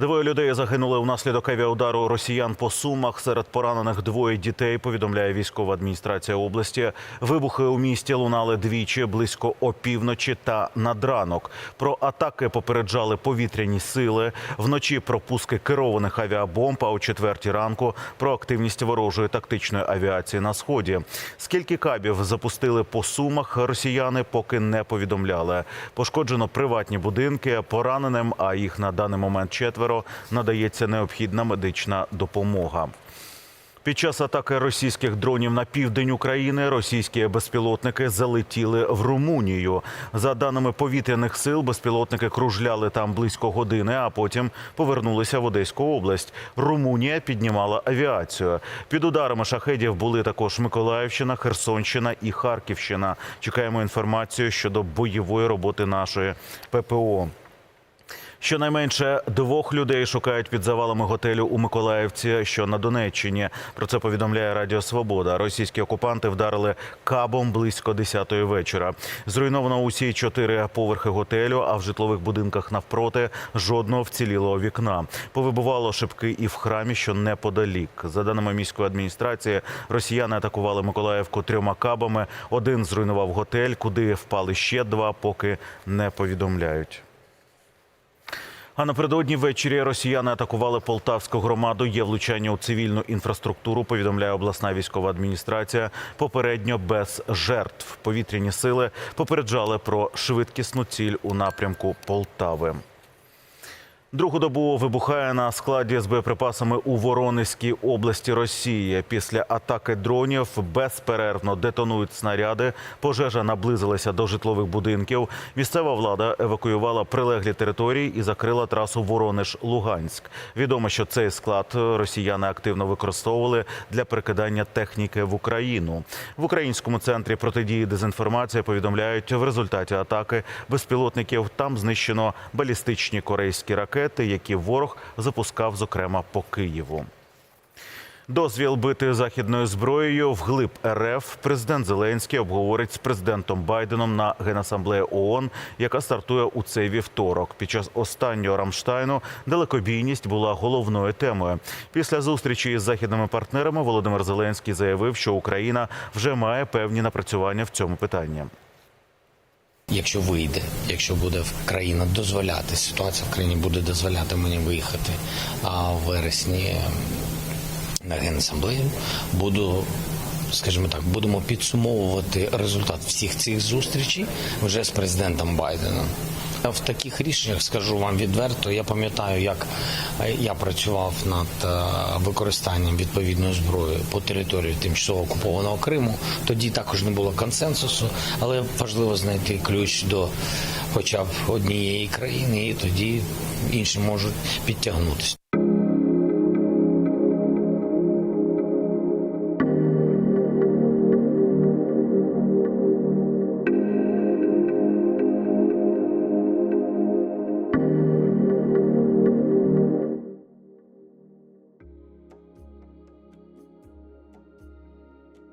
Двоє людей загинули внаслідок авіаудару росіян по сумах. Серед поранених двоє дітей. Повідомляє військова адміністрація області. Вибухи у місті лунали двічі близько опівночі та над ранок. Про атаки попереджали повітряні сили. Вночі про пуски керованих авіабомб. А о четвертій ранку про активність ворожої тактичної авіації на сході. Скільки кабів запустили по сумах, росіяни поки не повідомляли. Пошкоджено приватні будинки, пораненим, а їх на даний момент четверо надається необхідна медична допомога. Під час атаки російських дронів на південь України російські безпілотники залетіли в Румунію. За даними повітряних сил, безпілотники кружляли там близько години, а потім повернулися в Одеську область. Румунія піднімала авіацію. Під ударами шахедів були також Миколаївщина, Херсонщина і Харківщина. Чекаємо інформацію щодо бойової роботи нашої ППО. Щонайменше двох людей шукають під завалами готелю у Миколаївці, що на Донеччині. Про це повідомляє Радіо Свобода. Російські окупанти вдарили кабом близько 10-ї вечора. Зруйновано усі чотири поверхи готелю, а в житлових будинках навпроти жодного вцілілого вікна. Повибувало шибки і в храмі, що неподалік. За даними міської адміністрації, росіяни атакували Миколаївку трьома кабами. Один зруйнував готель, куди впали ще два, поки не повідомляють. А напередодні ввечері росіяни атакували полтавську громаду. Є влучання у цивільну інфраструктуру. Повідомляє обласна військова адміністрація. Попередньо без жертв. Повітряні сили попереджали про швидкісну ціль у напрямку Полтави. Другу добу вибухає на складі з боєприпасами у Воронезькій області Росії. Після атаки дронів безперервно детонують снаряди. Пожежа наблизилася до житлових будинків. Місцева влада евакуювала прилеглі території і закрила трасу Воронеж-Луганськ. Відомо, що цей склад росіяни активно використовували для перекидання техніки в Україну. В українському центрі протидії дезінформації повідомляють, в результаті атаки безпілотників там знищено балістичні корейські ракети які ворог запускав, зокрема по Києву. Дозвіл бити західною зброєю вглиб РФ президент Зеленський обговорить з президентом Байденом на генасамблеї ООН, яка стартує у цей вівторок. Під час останнього Рамштайну далекобійність була головною темою. Після зустрічі із західними партнерами Володимир Зеленський заявив, що Україна вже має певні напрацювання в цьому питанні. Якщо вийде, якщо буде країна дозволяти, ситуація в країні буде дозволяти мені виїхати а в вересні на генасамблею, буду, скажімо так, будемо підсумовувати результат всіх цих зустрічей вже з президентом Байденом. В таких рішеннях скажу вам відверто. Я пам'ятаю, як я працював над е, використанням відповідної зброї по території тимчасово окупованого Криму. Тоді також не було консенсусу, але важливо знайти ключ до хоча б однієї країни, і тоді інші можуть підтягнутися.